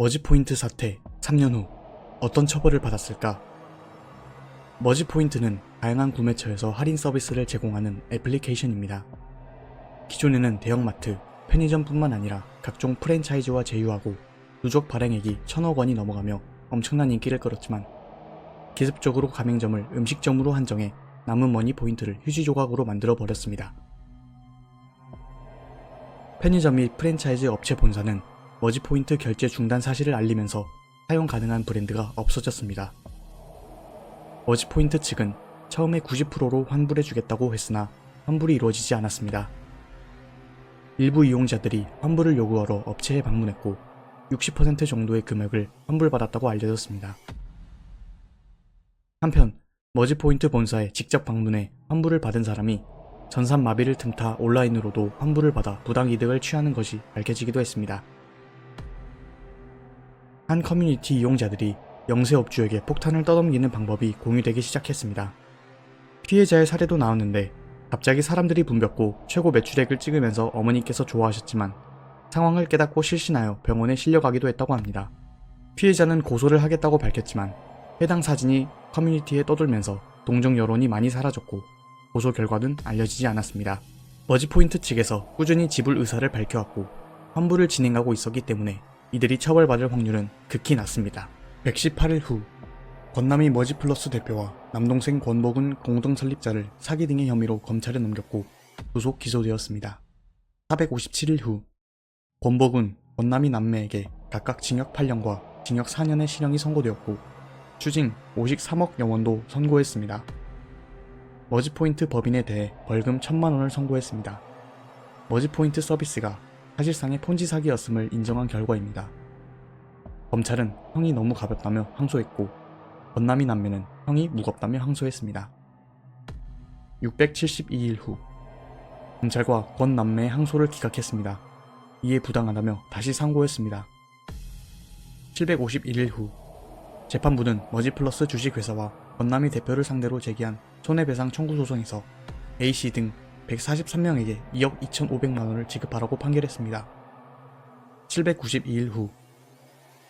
머지포인트 사태 3년 후 어떤 처벌을 받았을까? 머지포인트는 다양한 구매처에서 할인 서비스를 제공하는 애플리케이션입니다. 기존에는 대형마트, 편의점뿐만 아니라 각종 프랜차이즈와 제휴하고 누적 발행액이 천억 원이 넘어가며 엄청난 인기를 끌었지만 기습적으로 가맹점을 음식점으로 한정해 남은 머니 포인트를 휴지 조각으로 만들어 버렸습니다. 편의점 및 프랜차이즈 업체 본사는 머지포인트 결제 중단 사실을 알리면서 사용 가능한 브랜드가 없어졌습니다. 머지포인트 측은 처음에 90%로 환불해주겠다고 했으나 환불이 이루어지지 않았습니다. 일부 이용자들이 환불을 요구하러 업체에 방문했고 60% 정도의 금액을 환불받았다고 알려졌습니다. 한편 머지포인트 본사에 직접 방문해 환불을 받은 사람이 전산 마비를 틈타 온라인으로도 환불을 받아 부당 이득을 취하는 것이 밝혀지기도 했습니다. 한 커뮤니티 이용자들이 영세업주에게 폭탄을 떠넘기는 방법이 공유되기 시작했습니다. 피해자의 사례도 나왔는데 갑자기 사람들이 붐볐고 최고 매출액을 찍으면서 어머니께서 좋아하셨지만 상황을 깨닫고 실신하여 병원에 실려가기도 했다고 합니다. 피해자는 고소를 하겠다고 밝혔지만 해당 사진이 커뮤니티에 떠돌면서 동정 여론이 많이 사라졌고 고소 결과는 알려지지 않았습니다. 머지포인트 측에서 꾸준히 지불 의사를 밝혀왔고 환불을 진행하고 있었기 때문에 이들이 처벌받을 확률은 극히 낮습니다. 118일 후 권남이 머지플러스 대표와 남동생 권복은 공동 설립자를 사기 등의 혐의로 검찰에 넘겼고 구속 기소되었습니다. 457일 후 권복은 권남이 남매에게 각각 징역 8년과 징역 4년의 실형이 선고되었고 추징 53억 영원도 선고했습니다. 머지포인트 법인에 대해 벌금 1천만 원을 선고했습니다. 머지포인트 서비스가 사실상의 폰지 사기였음을 인정한 결과입니다. 검찰은 형이 너무 가볍다며 항소했고 권남이 남매는 형이 무겁다며 항소했습니다. 672일 후 검찰과 권 남매의 항소를 기각했습니다. 이에 부당하다며 다시 상고했습니다. 751일 후 재판부는 머지플러스 주식회사와 권남이 대표를 상대로 제기한 손해배상 청구 소송에서 A씨 등 143명에게 2억 2,500만원을 지급하라고 판결했습니다. 792일 후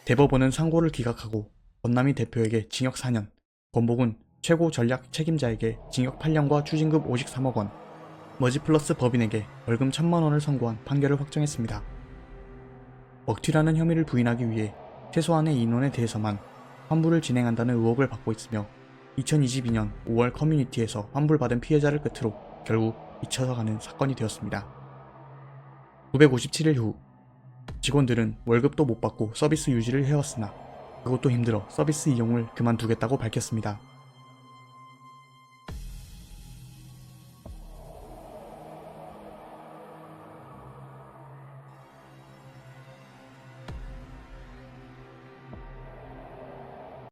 대법원은 상고를 기각하고 권남이 대표에게 징역 4년, 권복은 최고 전략 책임자에게 징역 8년과 추징금 53억 원, 머지플러스 법인에게 벌금 1천만 원을 선고한 판결을 확정했습니다. 먹튀라는 혐의를 부인하기 위해 최소한의 인원에 대해서만 환불을 진행한다는 의혹을 받고 있으며 2022년 5월 커뮤니티에서 환불받은 피해자를 끝으로 결국 잊혀서 가는 사건이 되었습니다. 957일 후 직원들은 월급도 못 받고 서비스 유지를 해왔으나 그것도 힘들어 서비스 이용을 그만두겠다고 밝혔습니다.